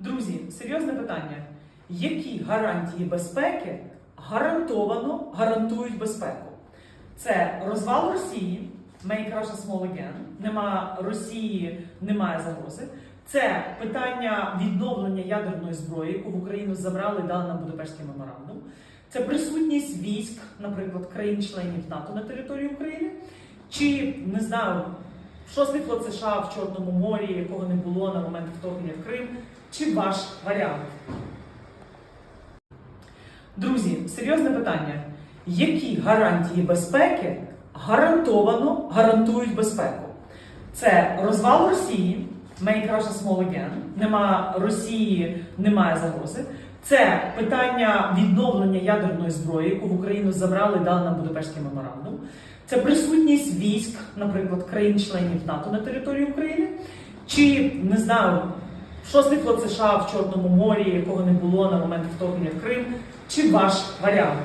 Друзі, серйозне питання. Які гарантії безпеки гарантовано гарантують безпеку? Це розвал Росії, Make Russia Small Again, нема Росії, немає загрози. Це питання відновлення ядерної зброї, яку в Україну забрали, дали нам Будапештський меморандум. Це присутність військ, наприклад, країн-членів НАТО на території України, чи не знаю, шостий флот США в Чорному морі, якого не було на момент вторгнення в Крим, чи ваш варіант? Друзі, серйозне питання. Які гарантії безпеки гарантовано гарантують безпеку? Це розвал Росії, Make Russia Small Again, нема Росії, немає загрози. Це питання відновлення ядерної зброї, яку в Україну забрали, дали нам Будапештський меморандум. Це присутність військ, наприклад, країн-членів НАТО на території України, чи не знаю, шостий флот США в Чорному морі, якого не було на момент вторгнення в Крим, чи ваш варіант?